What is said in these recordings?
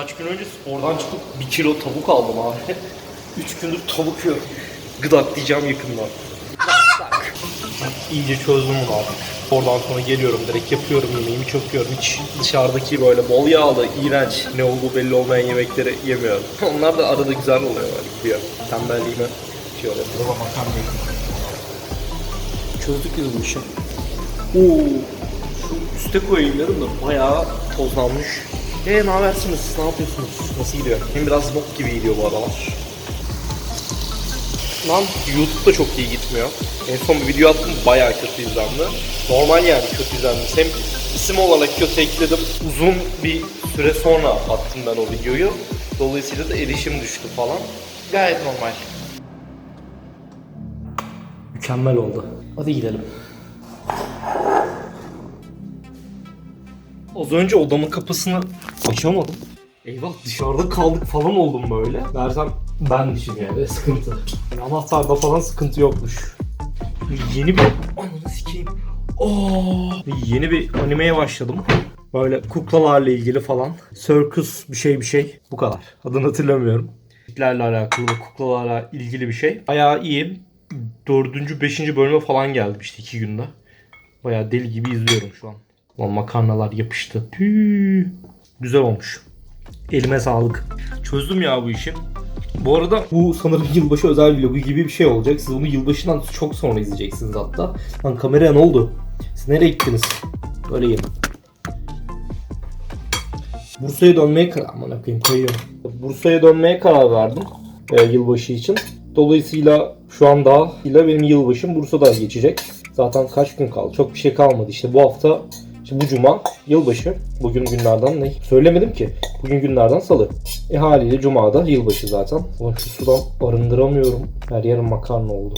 Kaç gün önce spordan çıkıp bir kilo tavuk aldım abi. Üç gündür tavuk yiyorum. Gıdaklayacağım yakında. İyice çözdüm bunu artık. Oradan sonra geliyorum direkt yapıyorum yemeğimi çok yiyorum. Hiç dışarıdaki böyle bol yağlı, iğrenç, ne olduğu belli olmayan yemekleri yemiyorum. Onlar da arada güzel oluyor böyle gidiyor. Tembelliğime şey oluyor. Çözdük biz bu işi. Oo, şu üste koyayım dedim de bayağı tozlanmış. Eee ne habersiniz? Ne yapıyorsunuz? Nasıl gidiyor? Hem biraz bok gibi gidiyor bu aralar. Lan YouTube da çok iyi gitmiyor. En son bir video attım bayağı kötü izlendi. Normal yani kötü izlendi. Hem isim olarak kötü ekledim. Uzun bir süre sonra attım ben o videoyu. Dolayısıyla da erişim düştü falan. Gayet normal. Mükemmel oldu. Hadi gidelim. Az önce odamın kapısını açamadım. Eyvah dışarıda kaldık falan oldum böyle. Dersem ben dişim yani sıkıntı. Yani anahtarda falan sıkıntı yokmuş. Yeni bir... Ananı sikeyim. Oo. Yeni bir animeye başladım. Böyle kuklalarla ilgili falan. Circus bir şey bir şey. Bu kadar. Adını hatırlamıyorum. Kitlerle alakalı, kuklalarla ilgili bir şey. Bayağı iyi. Dördüncü, beşinci bölüme falan geldim işte iki günde. Bayağı deli gibi izliyorum şu an. Lan makarnalar yapıştı. Tüü. Güzel olmuş. Elime sağlık. Çözdüm ya bu işi. Bu arada bu sanırım yılbaşı özel vlogu gibi bir şey olacak. Siz bunu yılbaşından çok sonra izleyeceksiniz hatta. Lan kameraya ne oldu? Siz nereye gittiniz? Böyle gelin. Bursa'ya dönmeye karar aman koyayım kayıyorum. Bursa'ya dönmeye karar verdim e, yılbaşı için. Dolayısıyla şu an daha ile benim yılbaşım Bursa'da geçecek. Zaten kaç gün kaldı? Çok bir şey kalmadı. İşte bu hafta işte bu cuma yılbaşı. Bugün günlerden ne? Söylemedim ki. Bugün günlerden salı. E haliyle cumada yılbaşı zaten. Ulan şu sudan arındıramıyorum. Her yerim makarna oldu.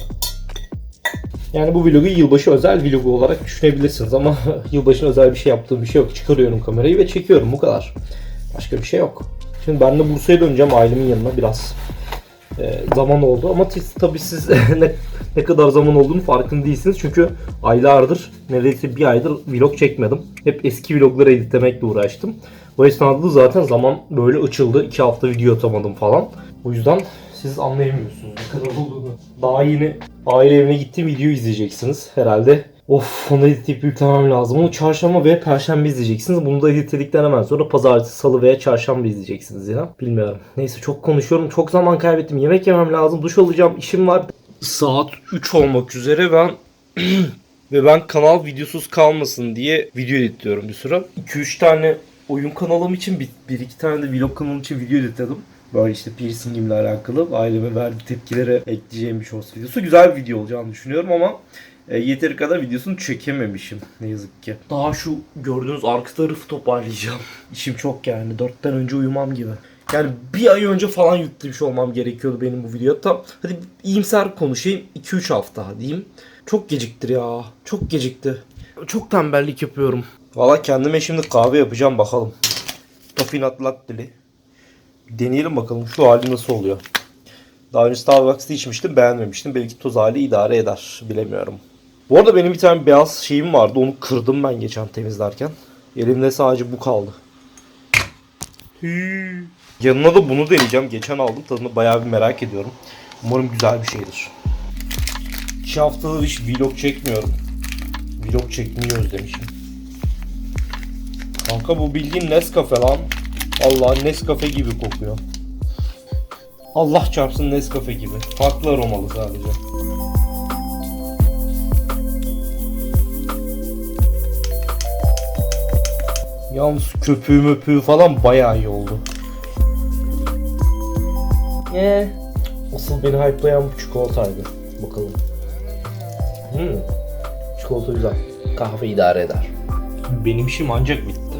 Yani bu vlogu yılbaşı özel vlogu olarak düşünebilirsiniz ama yılbaşına özel bir şey yaptığım bir şey yok. Çıkarıyorum kamerayı ve çekiyorum bu kadar. Başka bir şey yok. Şimdi ben de Bursa'ya döneceğim ailemin yanına biraz e, zaman oldu ama tabii siz ne, kadar zaman olduğunu farkında değilsiniz çünkü aylardır neredeyse bir aydır vlog çekmedim. Hep eski vlogları editlemekle uğraştım. Bu esnada da zaten zaman böyle açıldı. iki hafta video atamadım falan. O yüzden siz anlayamıyorsunuz ne kadar olduğunu. Daha yeni aile evine gittiğim videoyu izleyeceksiniz herhalde. Of onu editleyip yüklemem lazım. Onu çarşamba ve perşembe izleyeceksiniz. Bunu da editledikten hemen sonra pazartesi, salı veya çarşamba izleyeceksiniz ya. Bilmiyorum. Neyse çok konuşuyorum. Çok zaman kaybettim. Yemek yemem lazım. Duş alacağım. işim var. Saat 3 olmak üzere ben ve ben kanal videosuz kalmasın diye video editliyorum bir süre. 2-3 tane oyun kanalım için bir, bir iki tane de vlog kanalım için video editledim. Böyle işte piercingimle alakalı aileme verdiği tepkilere ekleyeceğim bir shorts videosu. Güzel bir video olacağını düşünüyorum ama e, yeteri kadar videosunu çekememişim ne yazık ki. Daha şu gördüğünüz arka tarafı toparlayacağım. İşim çok yani. Dörtten önce uyumam gibi. Yani bir ay önce falan yüklemiş olmam gerekiyordu benim bu videoya. Tam hadi iyimser konuşayım. 2-3 hafta diyeyim. Çok geciktir ya. Çok gecikti. Çok tembellik yapıyorum. Valla kendime şimdi kahve yapacağım bakalım. Tofinat latteli. Deneyelim bakalım şu hali nasıl oluyor. Daha önce Starbucks'ta içmiştim beğenmemiştim. Belki toz hali idare eder. Bilemiyorum. Bu arada benim bir tane beyaz şeyim vardı. Onu kırdım ben geçen temizlerken. Elimde sadece bu kaldı. Hii. Yanına da bunu deneyeceğim. Geçen aldım. Tadını bayağı bir merak ediyorum. Umarım güzel bir şeydir. İki haftadır hiç vlog çekmiyorum. Vlog çekmeyi özlemişim. Kanka bu bildiğin Nescafe lan. Allah Nescafe gibi kokuyor. Allah çarpsın Nescafe gibi. Farklı aromalı sadece. Yalnız köpüğü möpüğü falan bayağı iyi oldu. Ee, asıl beni hype'layan bu çikolataydı. Bakalım. Hmm. Çikolata güzel. Kahve idare eder. Benim işim ancak bitti.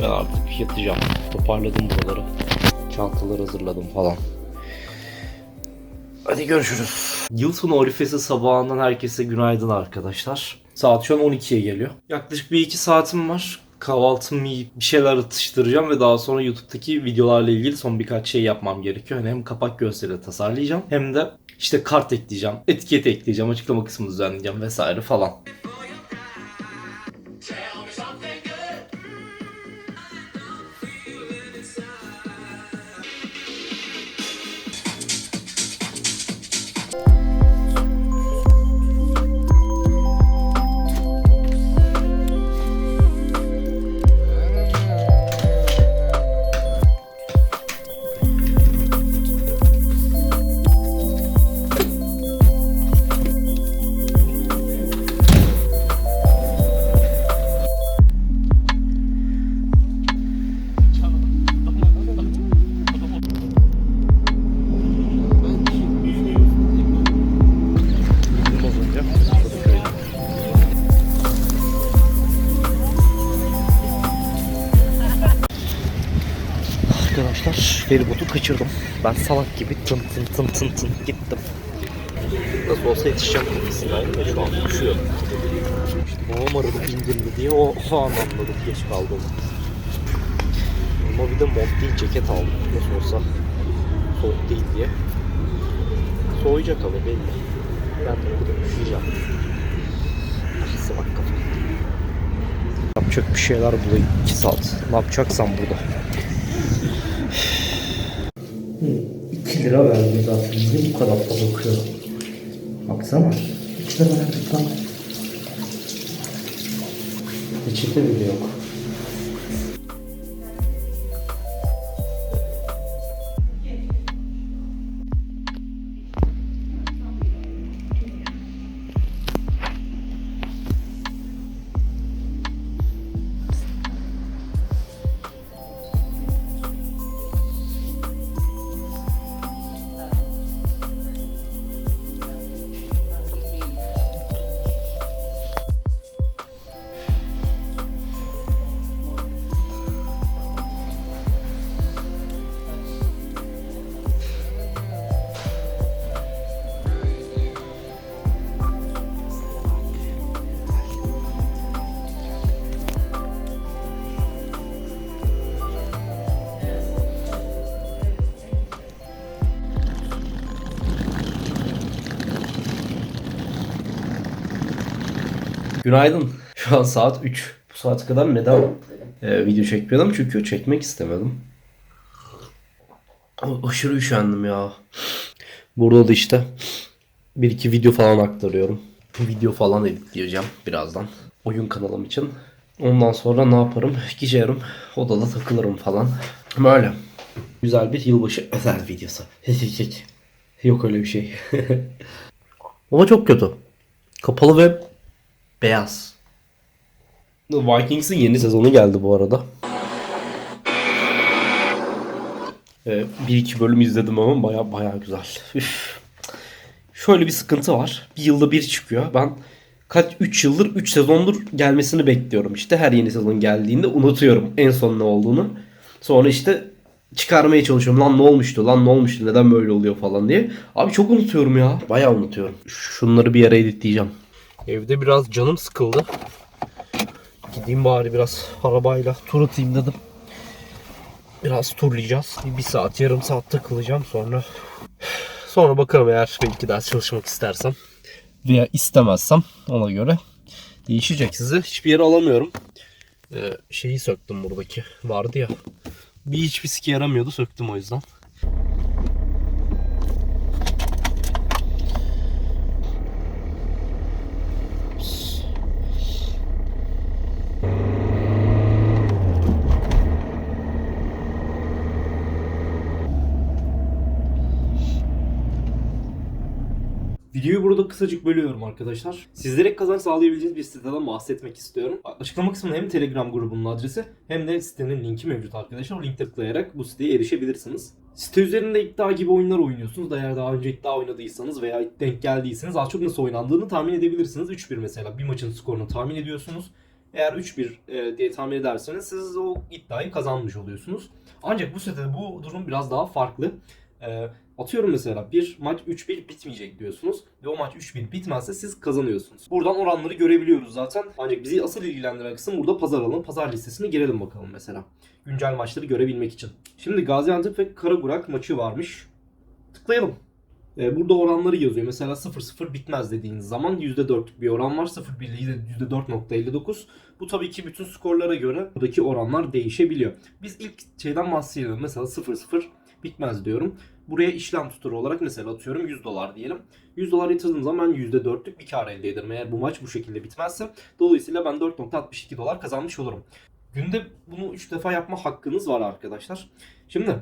Ben artık yatacağım. Toparladım buraları. Çantaları hazırladım falan. Hadi görüşürüz. Yıl sonu Orifesi sabahından herkese günaydın arkadaşlar. Saat şu an 12'ye geliyor. Yaklaşık bir iki saatim var. Kahvaltımı yiyip bir şeyler atıştıracağım ve daha sonra YouTube'daki videolarla ilgili son birkaç şey yapmam gerekiyor. Yani hem kapak gösteri tasarlayacağım hem de işte kart ekleyeceğim, etiket ekleyeceğim, açıklama kısmını düzenleyeceğim vesaire falan. Kaçırdım. Ben salak gibi tın tın tın tın tın gittim. Nasıl olsa yetişeceğim kafasındaydım ve şu an düşüyorum. İşte babam aradı bindin mi diye o, o an anladım geç kaldığımı. Ama bir de mont değil ceket aldım. Nasıl olsa soğuk değil diye. Soğuyacak ama belli. Ben de burada üşüyeceğim. Ah salak kafa. Yapacak bir şeyler bulayım 2 saat. Ne yapacaksam burada. Lira verdim zaten. Niye bu kadar fazla bakıyorum? Baksana. 2 lira verdik lan. Reçete bile yok. Günaydın. Şu an saat 3. Bu saate kadar neden e, video çekmiyordum? Çünkü çekmek istemedim. A- Aşırı üşendim ya. Burada da işte bir iki video falan aktarıyorum. Video falan editleyeceğim birazdan. Oyun kanalım için. Ondan sonra ne yaparım? Giderim. Odada takılırım falan. Böyle. Güzel bir yılbaşı özel videosu. Yok öyle bir şey. Ama çok kötü. Kapalı ve beyaz. Vikings'in yeni sezonu geldi bu arada. Ee, bir iki bölüm izledim ama baya baya güzel. Üf. Şöyle bir sıkıntı var. Bir yılda bir çıkıyor. Ben kaç 3 yıldır 3 sezondur gelmesini bekliyorum işte. Her yeni sezon geldiğinde unutuyorum en son ne olduğunu. Sonra işte çıkarmaya çalışıyorum. Lan ne olmuştu? Lan ne olmuştu? Neden böyle oluyor falan diye. Abi çok unutuyorum ya. Bayağı unutuyorum. Şunları bir yere editleyeceğim. Evde biraz canım sıkıldı. Gideyim bari biraz arabayla tur atayım dedim. Biraz turlayacağız. Bir, saat, yarım saat takılacağım sonra. Sonra bakarım eğer belki ders çalışmak istersem. Veya istemezsem ona göre değişecek sizi. Hiçbir yere alamıyorum. Ee, şeyi söktüm buradaki. Vardı ya. Bir hiçbir siki yaramıyordu söktüm o yüzden. Videoyu burada kısacık bölüyorum arkadaşlar. Sizlere kazanç sağlayabileceğiniz bir siteden bahsetmek istiyorum. Açıklama kısmında hem Telegram grubunun adresi hem de sitenin linki mevcut arkadaşlar. O linke tıklayarak bu siteye erişebilirsiniz. Site üzerinde iddia gibi oyunlar oynuyorsunuz. Da eğer daha önce iddia oynadıysanız veya denk geldiyseniz az çok nasıl oynandığını tahmin edebilirsiniz. 3-1 mesela bir maçın skorunu tahmin ediyorsunuz. Eğer 3-1 e, diye tahmin ederseniz siz o iddiayı kazanmış oluyorsunuz. Ancak bu sitede bu durum biraz daha farklı. E, Atıyorum mesela bir maç 3-1 bitmeyecek diyorsunuz ve o maç 3-1 bitmezse siz kazanıyorsunuz. Buradan oranları görebiliyoruz zaten. Ancak bizi asıl ilgilendiren kısım burada pazar alalım. Pazar listesine girelim bakalım mesela. Güncel maçları görebilmek için. Şimdi Gaziantep ve Karaburak maçı varmış. Tıklayalım. Ee, burada oranları yazıyor. Mesela 0-0 bitmez dediğiniz zaman %4'lük bir oran var. 0-1 ile %4.59. Bu tabii ki bütün skorlara göre buradaki oranlar değişebiliyor. Biz ilk şeyden bahsedelim. Mesela 0-0 bitmez diyorum. Buraya işlem tuturu olarak mesela atıyorum 100 dolar diyelim. 100 dolar yatırdığım zaman %4'lük bir kar elde ederim eğer bu maç bu şekilde bitmezse. Dolayısıyla ben 4.62 dolar kazanmış olurum. Günde bunu 3 defa yapma hakkınız var arkadaşlar. Şimdi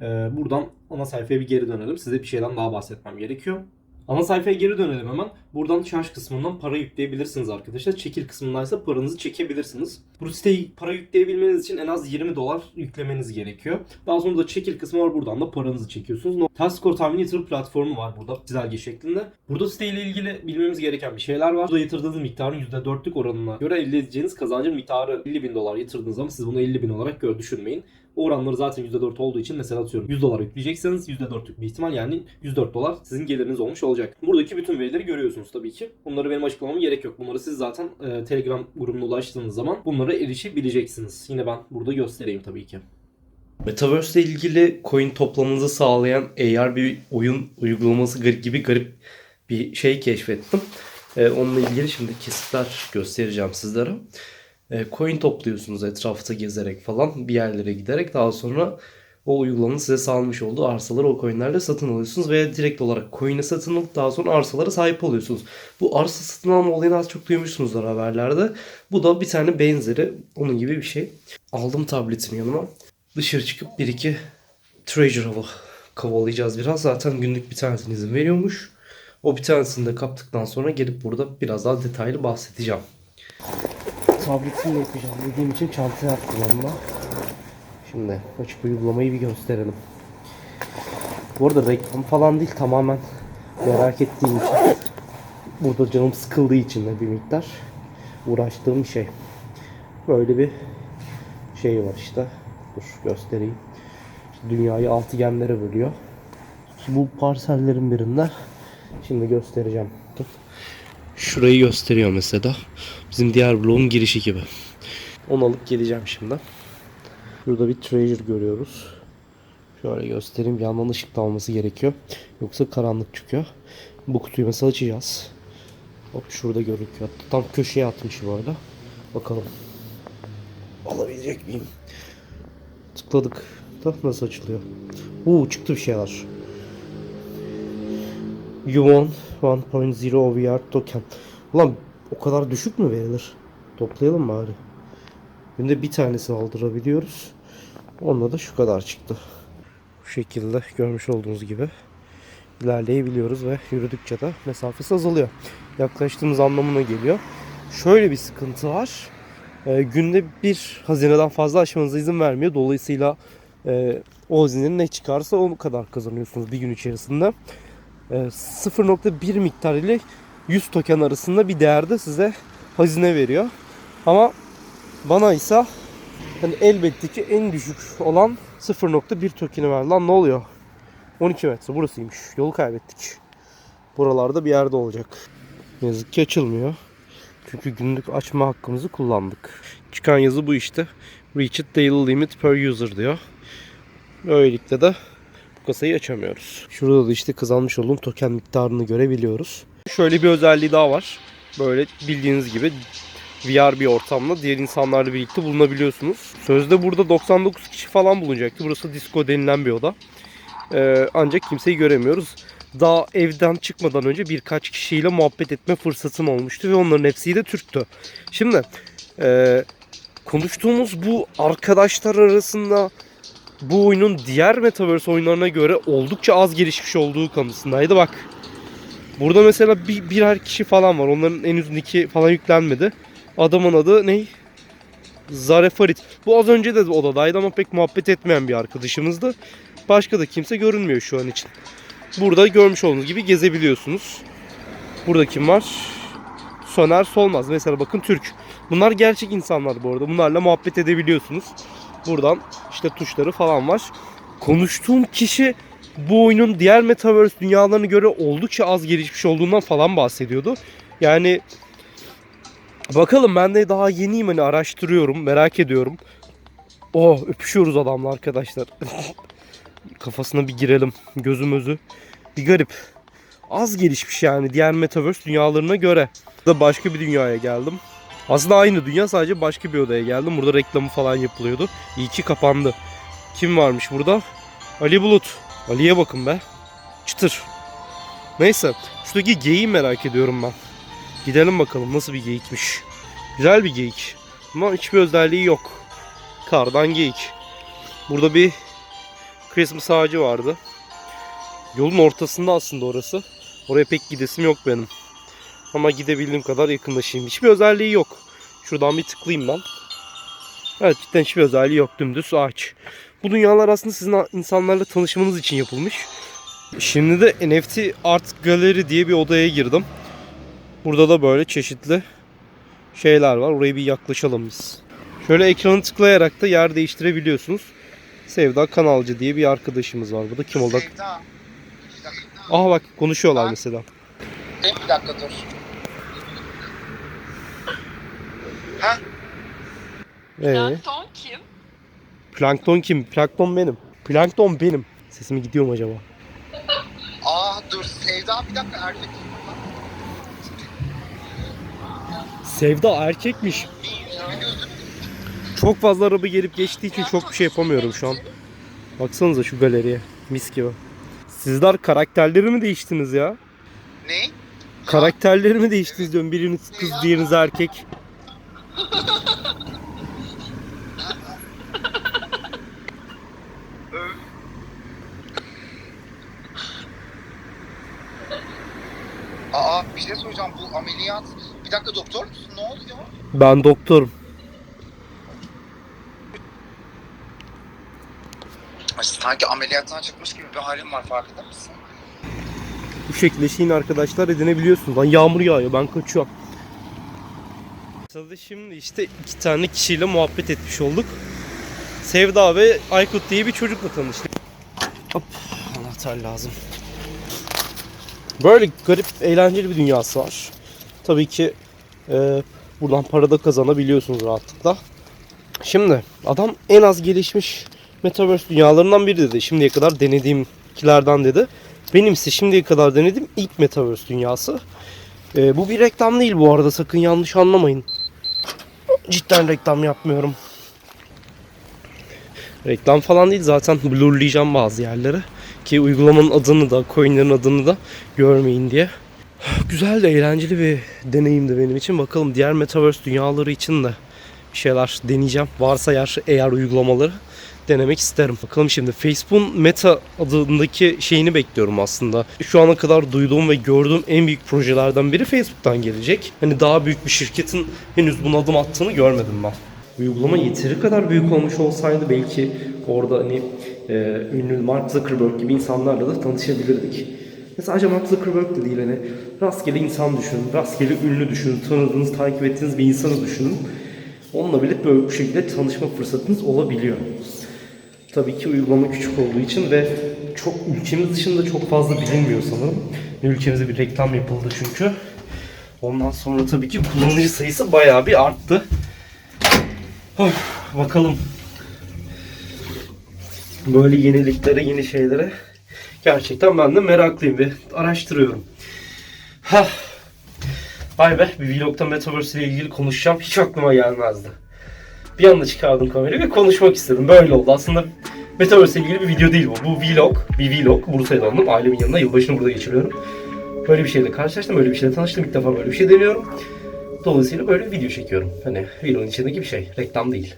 e, buradan ana sayfaya bir geri dönelim. Size bir şeyden daha bahsetmem gerekiyor. Ana sayfaya geri dönelim hemen. Buradan şarj kısmından para yükleyebilirsiniz arkadaşlar. Çekil kısmındaysa paranızı çekebilirsiniz. Bu siteye para yükleyebilmeniz için en az 20 dolar yüklemeniz gerekiyor. Daha sonra da çekil kısmı var. Buradan da paranızı çekiyorsunuz. Skor tahmin yatırım platformu var burada çizelge şeklinde. Burada siteyle ilgili bilmemiz gereken bir şeyler var. Burada yatırdığınız miktarın %4'lük oranına göre elde edeceğiniz kazancın miktarı 50 bin dolar yatırdığınız zaman siz bunu 50 bin olarak gör düşünmeyin. O oranları zaten %4 olduğu için mesela atıyorum 100 dolar yükleyecekseniz %4'lük bir ihtimal yani 104 dolar sizin geliriniz olmuş olacak. Buradaki bütün verileri görüyorsunuz tabii ki. Bunları benim açıklamama gerek yok. Bunları siz zaten e, Telegram grubuna ulaştığınız zaman bunlara erişebileceksiniz. Yine ben burada göstereyim tabii ki. Metaverse ile ilgili coin toplamanızı sağlayan AR bir oyun uygulaması gibi garip bir şey keşfettim. Ee, onunla ilgili şimdi kesitler göstereceğim sizlere. Ee, coin topluyorsunuz etrafta gezerek falan bir yerlere giderek daha sonra o uygulamanın size sağlamış olduğu arsaları o coinlerle satın alıyorsunuz veya direkt olarak coin'i satın alıp daha sonra arsalara sahip oluyorsunuz. Bu arsa satın alma olayını az çok duymuşsunuzdur haberlerde. Bu da bir tane benzeri onun gibi bir şey. Aldım tabletimi yanıma dışarı çıkıp bir iki treasure avı kovalayacağız biraz. Zaten günlük bir tanesine izin veriyormuş. O bir tanesini de kaptıktan sonra gelip burada biraz daha detaylı bahsedeceğim. Tabletimi yapacağım dediğim için çantaya attım onunla. Şimdi açıp uygulamayı bir gösterelim. Bu arada reklam falan değil tamamen merak ettiğim için. Burada canım sıkıldığı için de bir miktar uğraştığım şey. Böyle bir şey var işte. Dur göstereyim. İşte dünyayı altıgenlere bölüyor. Bu parsellerin birinde şimdi göstereceğim. Şurayı gösteriyor mesela. Bizim diğer bloğun girişi gibi. Onu alıp geleceğim şimdi. Burada bir treasure görüyoruz. Şöyle göstereyim. Yandan ışık da alması gerekiyor. Yoksa karanlık çıkıyor. Bu kutuyu mesela açacağız. Hop şurada görünüyor. Tam köşeye atmış bu arada. Bakalım. Alabilecek miyim? Tıkladık. Da nasıl açılıyor? Uuu çıktı bir şeyler. You won 1.0 OVR token. Ulan o kadar düşük mü verilir? Toplayalım bari. Günde bir tanesini aldırabiliyoruz. Onunla da şu kadar çıktı. Bu şekilde görmüş olduğunuz gibi ilerleyebiliyoruz ve yürüdükçe de mesafesi azalıyor. Yaklaştığımız anlamına geliyor. Şöyle bir sıkıntı var. Ee, günde bir hazineden fazla aşmanıza izin vermiyor. Dolayısıyla e, o hazinenin ne çıkarsa o kadar kazanıyorsunuz bir gün içerisinde. E, 0.1 miktar ile 100 token arasında bir değerde size hazine veriyor. Ama bana ise hani elbette ki en düşük olan 0.1 token'i ver. Lan ne oluyor? 12 metre burasıymış. Yolu kaybettik. Buralarda bir yerde olacak. Ne yazık ki açılmıyor. Çünkü günlük açma hakkımızı kullandık. Çıkan yazı bu işte. Reached daily limit per user diyor. Böylelikle de bu kasayı açamıyoruz. Şurada da işte kazanmış olduğum token miktarını görebiliyoruz. Şöyle bir özelliği daha var. Böyle bildiğiniz gibi VR bir ortamda diğer insanlarla birlikte bulunabiliyorsunuz. Sözde burada 99 kişi falan bulunacaktı. Burası disco denilen bir oda. Ee, ancak kimseyi göremiyoruz. Daha evden çıkmadan önce birkaç kişiyle muhabbet etme fırsatım olmuştu ve onların hepsi de Türktü. Şimdi e, konuştuğumuz bu arkadaşlar arasında bu oyunun diğer Metaverse oyunlarına göre oldukça az gelişmiş olduğu kanısındaydı. Bak burada mesela bir, birer kişi falan var. Onların henüz nicki falan yüklenmedi. Adamın adı ne? Zare Farid. Bu az önce de odadaydı ama pek muhabbet etmeyen bir arkadaşımızdı. Başka da kimse görünmüyor şu an için. Burada görmüş olduğunuz gibi gezebiliyorsunuz. Burada kim var? Soner Solmaz. Mesela bakın Türk. Bunlar gerçek insanlar bu arada. Bunlarla muhabbet edebiliyorsunuz. Buradan işte tuşları falan var. Konuştuğum kişi bu oyunun diğer Metaverse dünyalarına göre oldukça az gelişmiş olduğundan falan bahsediyordu. Yani bakalım ben de daha yeniyim hani araştırıyorum, merak ediyorum. Oh öpüşüyoruz adamla arkadaşlar. Kafasına bir girelim. Gözüm özü. Bir garip. Az gelişmiş yani diğer Metaverse dünyalarına göre. Da başka bir dünyaya geldim. Aslında aynı dünya sadece başka bir odaya geldim. Burada reklamı falan yapılıyordu. İyi ki kapandı. Kim varmış burada? Ali Bulut. Ali'ye bakın be. Çıtır. Neyse. Şuradaki geyiği merak ediyorum ben. Gidelim bakalım nasıl bir geyikmiş. Güzel bir geyik. Ama hiçbir özelliği yok. Kardan geyik. Burada bir Christmas ağacı vardı. Yolun ortasında aslında orası. Oraya pek gidesim yok benim. Ama gidebildiğim kadar yakınlaşayım. Hiçbir özelliği yok. Şuradan bir tıklayayım ben. Evet cidden hiçbir özelliği yok. Dümdüz ağaç. Bu dünyalar aslında sizin insanlarla tanışmanız için yapılmış. Şimdi de NFT Art Gallery diye bir odaya girdim. Burada da böyle çeşitli şeyler var. Oraya bir yaklaşalım biz. Şöyle ekranı tıklayarak da yer değiştirebiliyorsunuz. Sevda Kanalcı diye bir arkadaşımız var. Bu da kim oldu? Sevda. Aha bak konuşuyorlar Ha? mesela. Tek bir dakika dur. Ha? Ee, Plankton kim? plankton kim? Plankton benim. Plankton benim. Sesim gidiyor mu acaba? Aa dur Sevda bir dakika erkek. Sevda erkekmiş. Çok fazla araba gelip geçtiği için çok bir şey yapamıyorum şu an. Baksanıza şu galeriye. Mis gibi. Sizler karakterleri mi değiştiniz ya? Ne? Karakterleri mi değiştiniz diyorum. Biriniz kız, diğeriniz erkek. Aa bir şey soracağım bu ameliyat. Bir dakika doktor musun? Ne oluyor? Ben doktorum. Sanki ameliyattan çıkmış gibi bir halim var farkında mısın? Bu şekilde şeyin arkadaşlar edinebiliyorsunuz. Lan yağmur yağıyor ben kaçıyorum. Tadı şimdi işte iki tane kişiyle muhabbet etmiş olduk. Sevda ve Aykut diye bir çocukla tanıştık. Hop anahtar lazım. Böyle garip eğlenceli bir dünyası var. Tabii ki e, buradan para da kazanabiliyorsunuz rahatlıkla. Şimdi adam en az gelişmiş Metaverse dünyalarından biri dedi. Şimdiye kadar denediğimkilerden dedi. Benimse şimdiye kadar denediğim ilk Metaverse dünyası. Ee, bu bir reklam değil bu arada sakın yanlış anlamayın. Cidden reklam yapmıyorum. Reklam falan değil zaten blurlayacağım bazı yerleri. Ki uygulamanın adını da coinlerin adını da görmeyin diye. Güzel de eğlenceli bir deneyimdi benim için. Bakalım diğer Metaverse dünyaları için de bir şeyler deneyeceğim. Varsa eğer, eğer uygulamaları denemek isterim. Bakalım şimdi Facebook'un Meta adındaki şeyini bekliyorum aslında. Şu ana kadar duyduğum ve gördüğüm en büyük projelerden biri Facebook'tan gelecek. Hani daha büyük bir şirketin henüz buna adım attığını görmedim ben. Uygulama yeteri kadar büyük olmuş olsaydı belki orada hani e, ünlü Mark Zuckerberg gibi insanlarla da tanışabilirdik. Sadece Mark Zuckerberg de değil hani rastgele insan düşünün, rastgele ünlü düşünün, tanıdığınız, takip ettiğiniz bir insanı düşünün. Onunla bile böyle bu şekilde tanışma fırsatınız olabiliyor. Tabii ki uygulama küçük olduğu için ve çok ülkemiz dışında çok fazla bilinmiyor sanırım. Ülkemize bir reklam yapıldı çünkü. Ondan sonra tabii ki kullanıcı sayısı bayağı bir arttı. Of, bakalım. Böyle yeniliklere, yeni şeylere gerçekten ben de meraklıyım ve araştırıyorum. Hah. Vay be bir vlogda Metaverse ile ilgili konuşacağım hiç aklıma gelmezdi. Bir anda çıkardım kamerayı ve konuşmak istedim. Böyle oldu. Aslında Metaverse ile ilgili bir video değil bu. Bu vlog. Bir vlog. Bursa'ya döndüm. Ailemin yanında yılbaşını burada geçiriyorum. Böyle bir şeyle karşılaştım. Böyle bir şeyle tanıştım. İlk defa böyle bir şey deniyorum. Dolayısıyla böyle bir video çekiyorum. Hani videonun içindeki bir şey. Reklam değil.